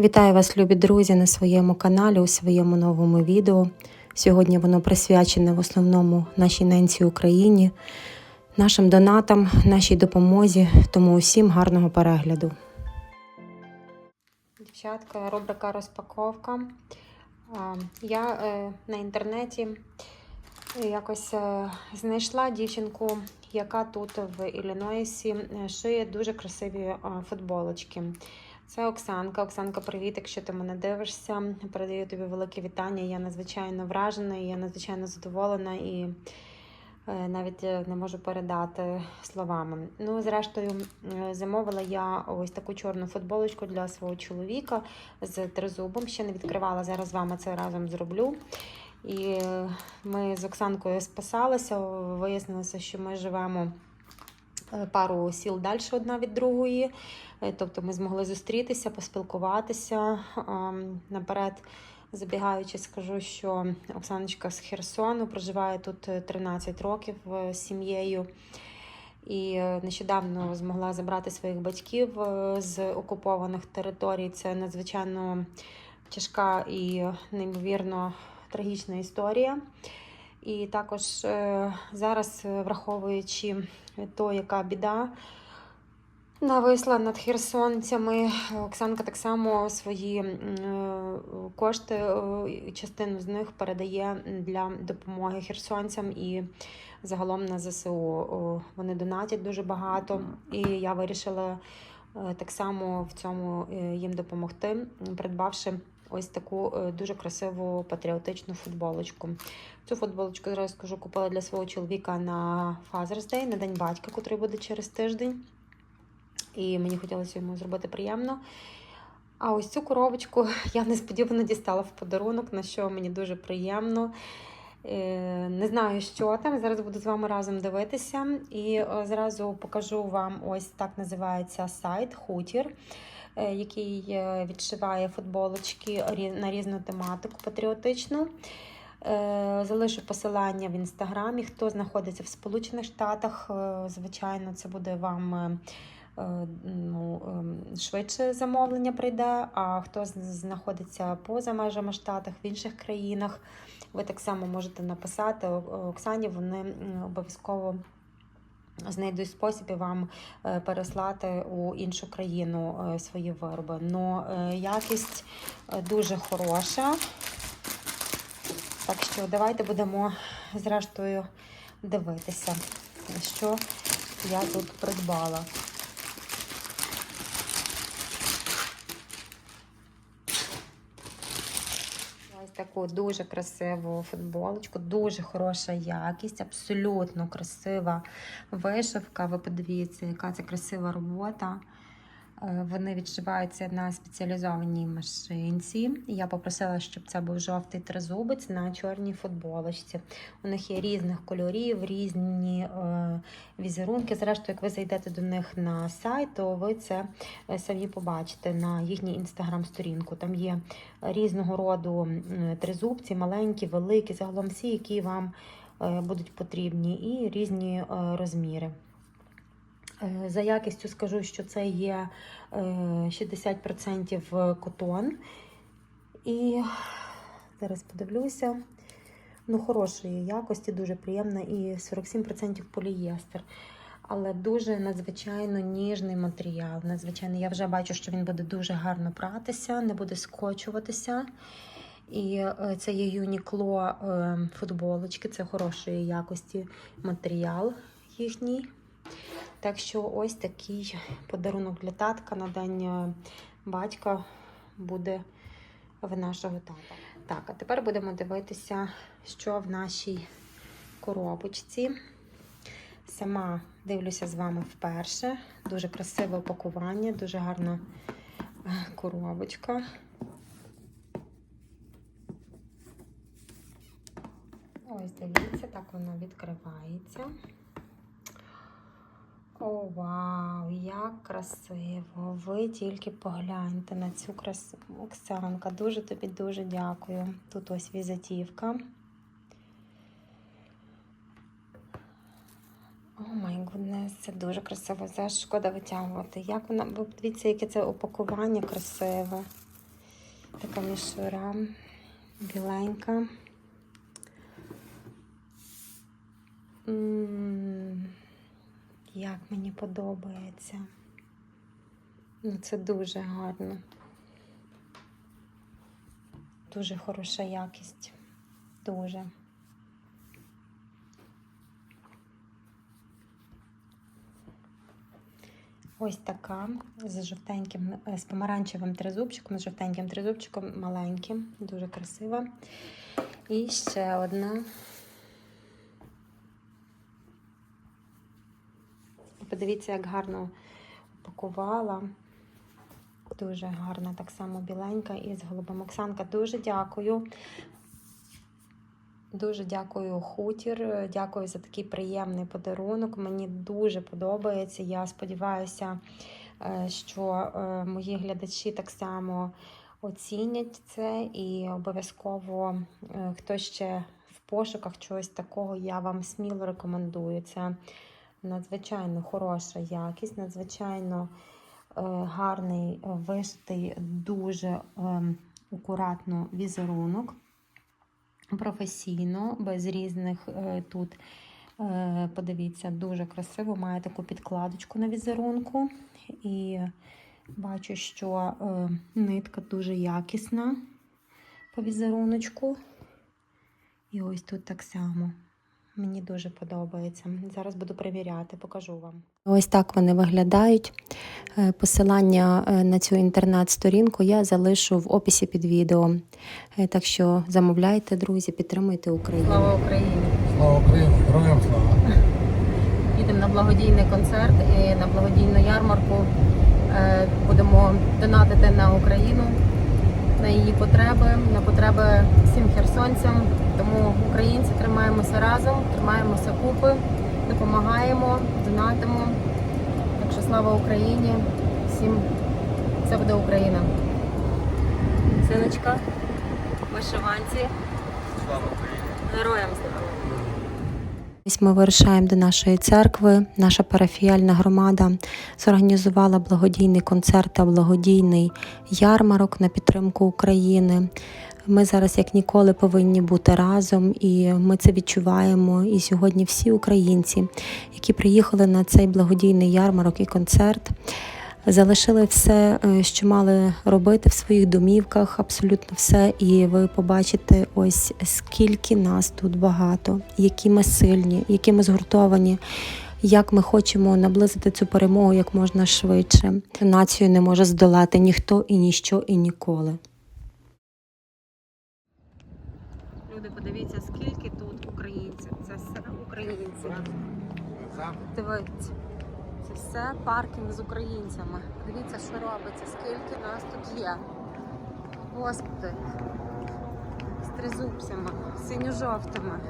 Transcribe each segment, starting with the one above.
Вітаю вас, любі друзі, на своєму каналі у своєму новому відео. Сьогодні воно присвячене в основному нашій ненці Україні, нашим донатам, нашій допомозі. Тому усім гарного перегляду. Дівчатка, рубрика розпаковка. Я е, на інтернеті якось е, знайшла дівчинку, яка тут в Іллінойсі е, шиє дуже красиві футболочки. Це Оксанка. Оксанка, привіт, якщо ти мене дивишся. Передаю тобі велике вітання. Я надзвичайно вражена, я надзвичайно задоволена і е, навіть е, не можу передати словами. Ну, зрештою, е, замовила я ось таку чорну футболочку для свого чоловіка з тризубом. Ще не відкривала. Зараз вами це разом зроблю. І ми з Оксанкою спасалися. Вияснилося, що ми живемо пару сіл далі одна від другої. Е, Тобто ми змогли зустрітися, поспілкуватися. Наперед, забігаючи, скажу, що Оксаночка з Херсону проживає тут е, 13 років е, з сім'єю. І е, нещодавно змогла забрати своїх батьків е, з окупованих територій. Це надзвичайно тяжка і неймовірно трагічна історія. І також е, зараз, е, враховуючи то, яка біда нависла над херсонцями, Оксанка так само свої е, кошти, е, частину з них передає для допомоги херсонцям і загалом на ЗСУ. Вони донатять дуже багато, і я вирішила е, так само в цьому їм допомогти, придбавши ось таку дуже красиву патріотичну футболочку. Цю футболочку зараз скажу, купила для свого чоловіка на Father's Day, на День батька, який буде через тиждень. І мені хотілося йому зробити приємно. А ось цю коробочку я несподівано дістала в подарунок, на що мені дуже приємно. Е, Не знаю, що там. Зараз буду з вами разом дивитися. І е, зразу покажу вам ось так називається сайт Хутір, е, який відшиває футболочки на різну тематику патріотичну. Залишу посилання в інстаграмі. Хто знаходиться в Сполучених Штатах, звичайно, це буде вам. Е, Ну, ем, швидше замовлення прийде, а хто знаходиться поза межами штатах в інших країнах, ви так само можете написати Оксані, вони обов'язково знайдуть спосіб вам е, переслати у іншу країну е, свої вироби. Е, якість дуже хороша. Так що давайте будемо зрештою дивитися, що я тут придбала. Ось таку дуже красиву футболочку, дуже хороша якість, абсолютно красива вишивка. Ви подивіться, яка це красива робота. Е, Вони відшиваються на спеціалізованій машинці. Я попросила, щоб це був жовтий тризубець на чорній футболочці. У них є різних кольорів, різні е, візерунки. Зрештою, як ви зайдете до них на сайт, то ви це е, самі побачите на їхній інстаграм-сторінку. Там є різного роду тризубці, маленькі, великі, загалом всі, які вам будуть потрібні, і різні розміри. Е, За якістю скажу, що це є е, 60% котон. І зараз подивлюся. Ну, хорошої якості, дуже приємна, і 47% полієстер. Але дуже надзвичайно ніжний матеріал. Надзвичайно, я вже бачу, що він буде дуже гарно пратися, не буде скочуватися. І е, це є Юнікло е, футболочки, це хорошої якості матеріал їхній. Так що ось такий подарунок для татка на день е, батька буде в нашого тата. Так, а тепер будемо дивитися, що в нашій коробочці. Сама дивлюся з вами вперше. Дуже красиве упакування, дуже гарна е, коробочка. Ось дивіться, так воно відкривається. О, вау, як красиво! Ви тільки погляньте на цю красу. Оксанка, дуже тобі дуже дякую. Тут ось візитівка. О май гуднес, це дуже красиво. Це шкода витягувати. Як вона, ви дивіться, яке це упакування красиве. Така мішура біленька. М, Як мені подобається. Ну, це дуже гарно. Дуже хороша якість. Дуже. Ось така з жовтеньким, е, з помаранчевим тризубчиком, з жовтеньким тризубчиком, маленьким, дуже красива. І ще одна. Подивіться, як гарно упакувала. Дуже гарна, так само біленька і з голубом Оксанка. Дуже дякую. Дуже дякую хутір. Дякую за такий приємний подарунок. Мені дуже подобається. Я сподіваюся, е, що е, мої глядачі так само оцінять це і обов'язково е, хто ще в пошуках чогось такого, я вам сміло рекомендую. Це надзвичайно хороша якість, надзвичайно е, гарний, е, вишитий, дуже ем, акуратно візерунок професійно, без різних е, тут. Подивіться, дуже красиво. Має таку підкладочку на візерунку. І бачу, що нитка дуже якісна по візеруночку. І ось тут так само. Мені дуже подобається. Зараз буду перевіряти, покажу вам. Ось так вони виглядають. Е, Посилання е, на цю інтернет-сторінку я залишу в описі під відео. Е, Так що замовляйте, друзі, підтримуйте Україну. Слава Україні! Слава Україні, героям слава. Їдемо на благодійний концерт і на благодійну ярмарку. Будемо донатити на Україну, на її потреби, на потреби всім херсонцям. Тому українці тримаємося разом, тримаємося купи, допомагаємо, донатимо. Так що слава Україні! Всім це буде Україна. Синочка, вишиванці. Слава Україні. Героям слава! Ми вирушаємо до нашої церкви. Наша парафіяльна громада зорганізувала благодійний концерт та благодійний ярмарок на підтримку України. Ми зараз, як ніколи, повинні бути разом, і ми це відчуваємо. І сьогодні всі українці, які приїхали на цей благодійний ярмарок і концерт, залишили все, е, що мали робити в своїх домівках, абсолютно все. І ви побачите, ось скільки нас тут багато, які ми сильні, які ми згуртовані. Як ми хочемо наблизити цю перемогу як можна швидше. Націю не може здолати ніхто і ніщо, і ніколи. Подивіться, скільки тут українців. Це все українці. Дивіться. Це все паркінг з українцями. Дивіться, що робиться, скільки нас тут є. Господи. З тризубцями, синьо-жовтими.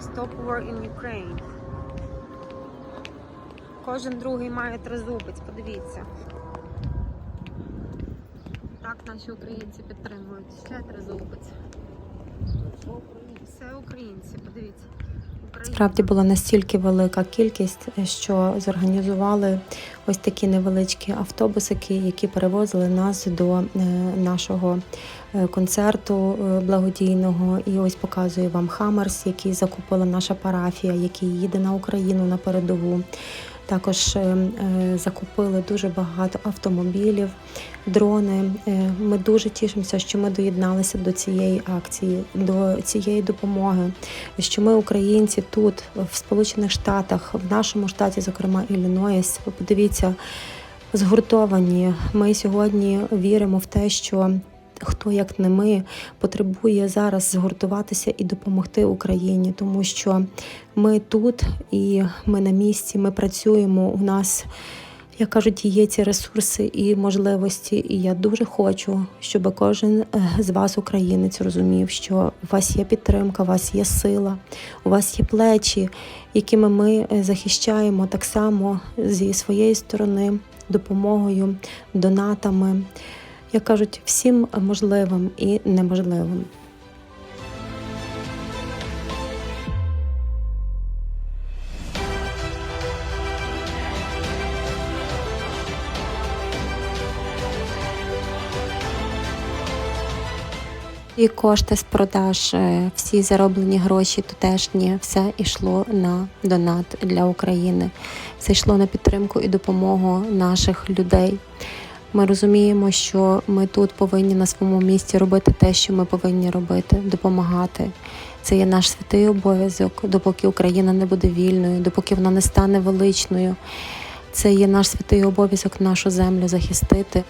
Stop war in Ukraine. Кожен другий має тризубець, подивіться. Наші українці підтримують. Ще тризубець. Все українці, подивіться. Справді була настільки велика кількість, що зорганізували ось такі невеличкі автобусики, які перевозили нас до е, нашого е, концерту е, благодійного. І ось показую вам Хаммерс, який закупила наша парафія, який їде на Україну на передову. Також е, е, закупили дуже багато автомобілів, дрони. Е, Ми дуже тішимося, що ми доєдналися до цієї акції, до цієї допомоги. Що ми, українці, тут, в Сполучених Штатах, в нашому штаті, зокрема Іллінойс, подивіться, згуртовані. Ми сьогодні віримо в те, що. Хто як не ми потребує зараз згуртуватися і допомогти Україні, тому що ми тут і ми на місці, ми працюємо. У нас, як кажуть, є ці ресурси і можливості. І я дуже хочу, щоб кожен е, з вас, українець, розумів, що у вас є підтримка, у вас є сила, у вас є плечі, якими ми е, захищаємо так само зі своєї сторони допомогою, донатами. Як кажуть, всім можливим і неможливим. І кошти з продаж, е, всі зароблені гроші тутешні, все йшло на донат для України. Все йшло на підтримку і допомогу наших людей. Ми розуміємо, що ми тут повинні на своєму місці робити те, що ми повинні робити, допомагати. Це є наш святий обов'язок, допоки Україна не буде вільною, допоки вона не стане величною. Це є наш святий обов'язок нашу землю захистити.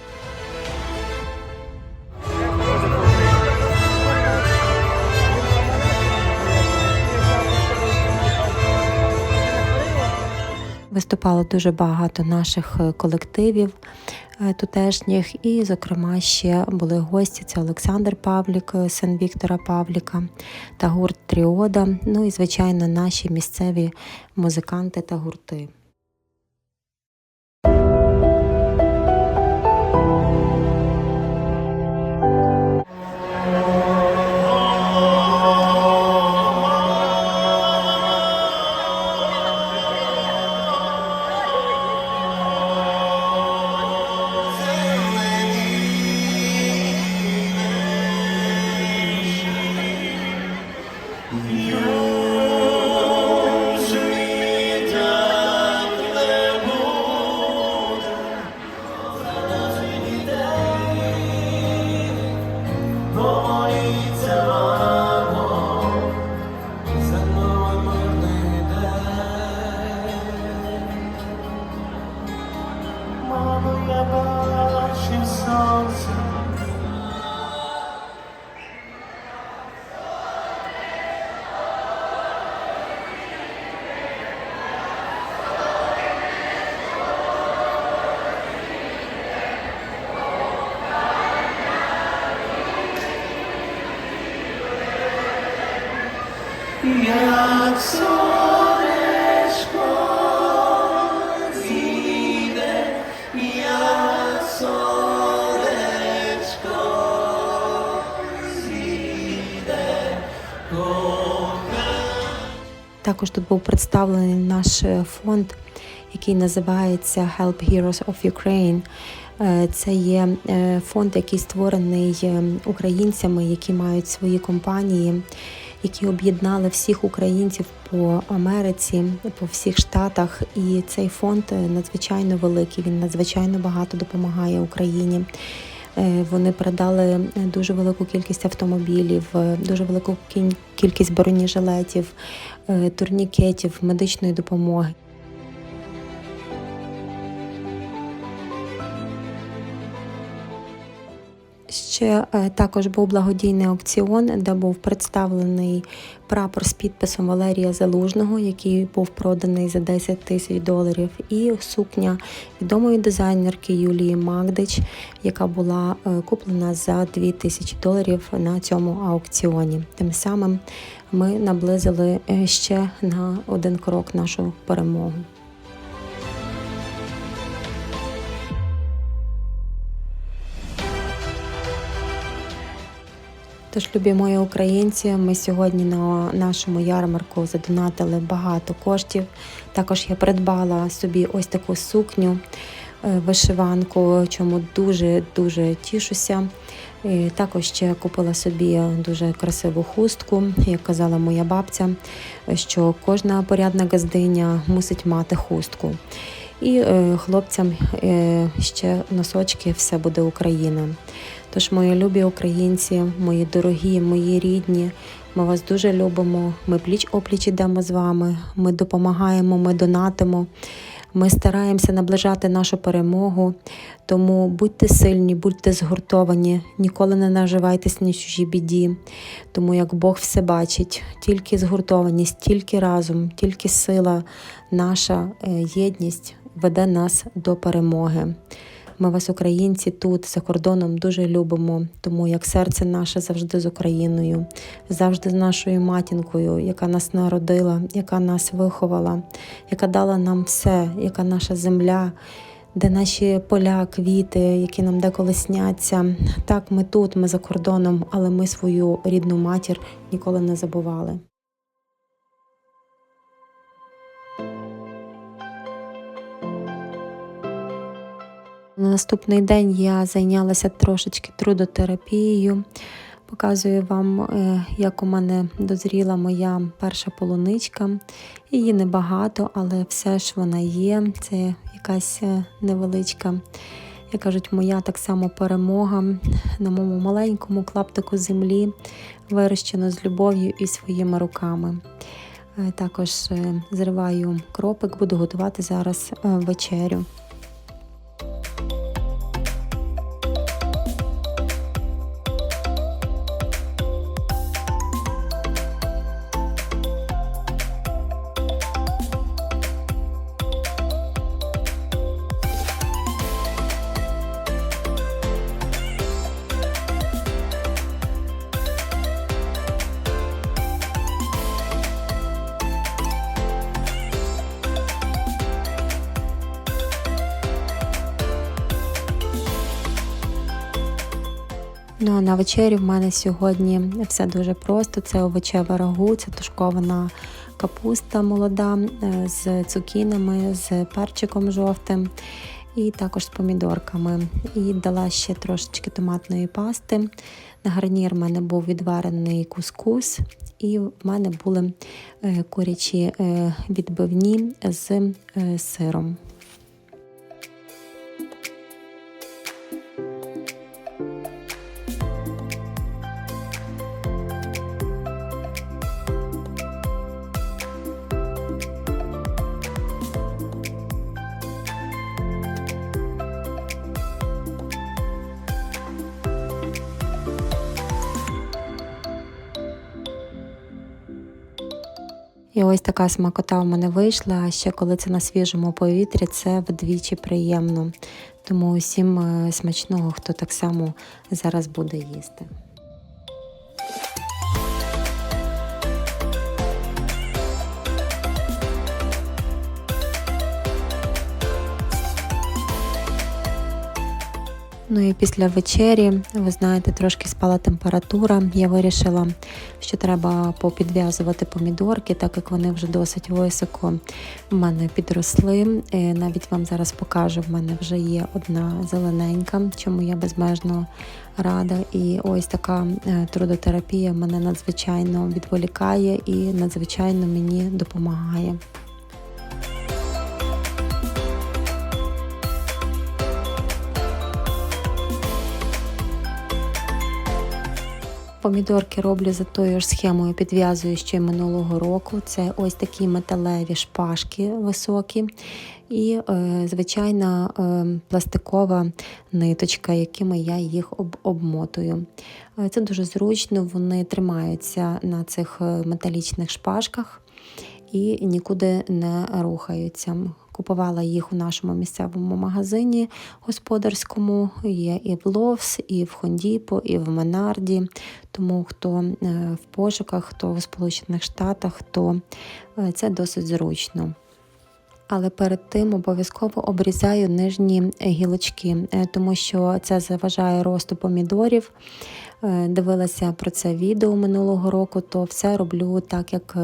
Виступало дуже багато наших е, колективів е, тутешніх, і, зокрема, ще були гості. Це Олександр Павлік, е, син Віктора Павліка та гурт Тріода. Ну і, звичайно, наші місцеві музиканти та гурти. Також тут був представлений наш е, фонд, який називається Help Heroes of Ukraine. Е, Це є е, фонд, який створений українцями, які мають свої компанії, які об'єднали всіх українців по Америці, по всіх штатах. І цей фонд е, надзвичайно великий. Він надзвичайно багато допомагає Україні. Е, Вони передали е, дуже велику кількість автомобілів, дуже велику кількість бронежилетів, турнікетів, медичної допомоги. Ще е, також був благодійний аукціон, де був представлений прапор з підписом Валерія Залужного, який був проданий за 10 тисяч доларів, і сукня відомої дизайнерки Юлії Магдич, яка була е, куплена за 2 тисячі доларів на цьому аукціоні. Тим самим ми наблизили е, ще на один крок нашу перемогу. Тож, любі мої українці, ми сьогодні на нашому ярмарку задонатили багато коштів. Також я придбала собі ось таку сукню, е, вишиванку, чому дуже дуже тішуся. І також ще купила собі дуже красиву хустку, як казала моя бабця, що кожна порядна газдиня мусить мати хустку. І е, хлопцям е, ще носочки все буде Україна. Тож, мої любі українці, мої дорогі, мої рідні, ми вас дуже любимо. Ми пліч опліч ідемо з вами. Ми допомагаємо, ми донатимо. Ми стараємося наближати нашу перемогу. Тому будьте сильні, будьте згуртовані, ніколи не наживайтесь на чужій біді. Тому як Бог все бачить, тільки згуртованість, тільки разом, тільки сила, наша е, єдність веде нас до перемоги. Ми вас, українці, тут за кордоном дуже любимо, тому як серце наше завжди з Україною, завжди з нашою матінкою, яка нас народила, яка нас виховала, яка дала нам все, яка наша земля, де наші поля, квіти, які нам деколи сняться. Так, ми тут, ми за кордоном, але ми свою рідну матір ніколи не забували. На наступний день я зайнялася трошечки трудотерапією, Показую вам, е, як у мене дозріла моя перша полуничка. Її небагато, але все ж вона є. Це якась е, невеличка, як кажуть, моя так само перемога на моєму маленькому клаптику землі, вирощено з любов'ю і своїми руками. Е, Також зриваю кропик, буду готувати зараз вечерю. На вечері в мене сьогодні все дуже просто. Це овочеве рагу, це тушкована капуста молода е, з цукінами, з перчиком жовтим і також з помідорками. І дала ще трошечки томатної пасти. На гарнір в мене був відварений кускус, і в мене були е, курячі е, відбивні з сиром. Ось така смакота в мене вийшла. А ще коли це на свіжому повітрі, це вдвічі приємно. Тому усім е, смачного, хто так само зараз буде їсти. Ну і після вечері, ви знаєте, трошки спала температура. Я вирішила, що треба попідв'язувати помідорки, так як вони вже досить високо в мене підросли. Е, Навіть вам зараз покажу, в мене вже є одна зелененька, чому я безмежно рада. І ось така е, трудотерапія мене надзвичайно відволікає і надзвичайно мені допомагає. Помідорки роблю за тою ж схемою, підв'язую ще й минулого року. Це ось такі металеві шпажки високі і е, звичайна е, пластикова ниточка, якими я їх об- обмотую. Е, Це дуже зручно, вони тримаються на цих металічних шпажках і нікуди не рухаються. Купувала їх у нашому місцевому магазині господарському. Є і в Ловс, і в Хондіпо, і в Менарді. Тому хто е, в пошуках, хто в Сполучених Штатах, то е, це досить зручно. Але перед тим обов'язково обрізаю нижні гілочки, е, тому що це заважає росту помідорів. Дивилася про це відео минулого року, то все роблю так, як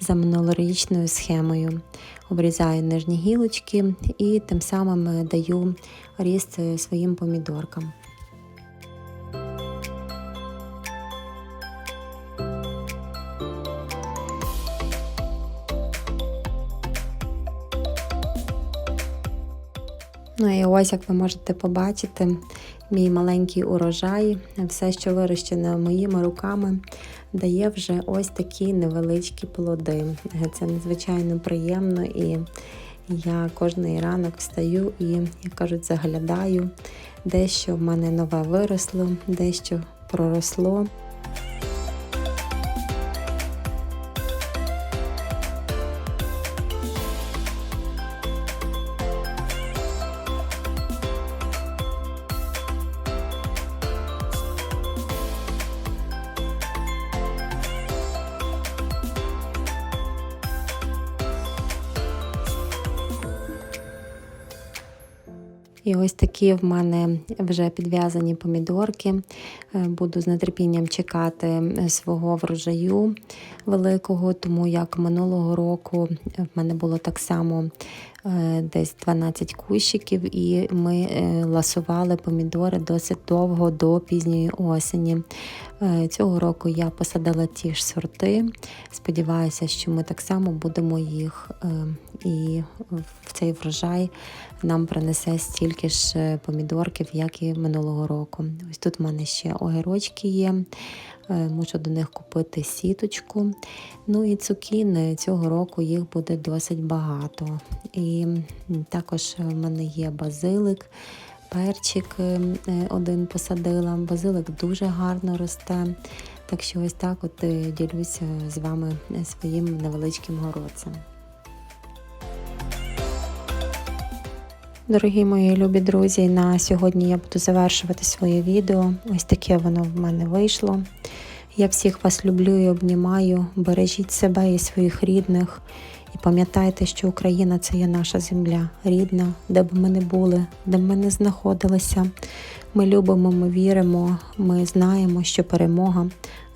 за минулорічною схемою. Обрізаю нижні гілочки і тим самим е, даю ріст е, своїм помідоркам. Ну і ось, як ви можете побачити, мій маленький урожай, все, що вирощене моїми руками, дає вже ось такі невеличкі плоди. Це надзвичайно приємно і я кожний ранок встаю і, як кажуть, заглядаю, дещо в мене нове виросло, дещо проросло. І ось такі в мене вже підв'язані помідорки. Е, Буду з нетерпінням чекати е, свого врожаю великого, тому як минулого року в мене було так само е, десь 12 кущиків, і ми е, ласували помідори досить довго до пізньої осені. Е, Цього року я посадила ті ж сорти. Сподіваюся, що ми так само будемо їх е, і в цей врожай нам принесе стільки ж е, помідорків, як і минулого року. Ось тут в мене ще огірочки є. Е, Мушу до них купити сіточку. Ну і цукіни цього року їх буде досить багато. І також в мене є базилик. Перчик е, е, один посадила. Базилик дуже гарно росте. Так що ось так от ділюся з вами своїм невеличким городцем. Дорогі мої любі друзі, на сьогодні я буду завершувати своє відео. Ось таке воно в мене вийшло. Я всіх вас люблю і обнімаю. Бережіть себе і своїх рідних. І пам'ятайте, що Україна це є наша земля рідна, де б ми не були, де б ми не знаходилися. Ми любимо, ми віримо, ми знаємо, що перемога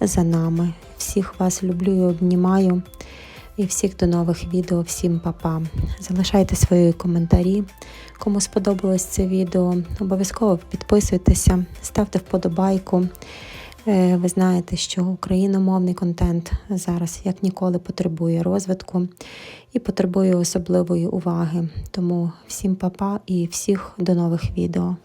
за нами. Всіх вас люблю і обнімаю. І всіх до нових відео, всім па-па. Залишайте свої коментарі. Кому сподобалось це відео, обов'язково підписуйтеся, ставте вподобайку. Е, Ви знаєте, що україномовний контент зараз як ніколи потребує розвитку і потребує особливої уваги. Тому всім па-па і всіх до нових відео.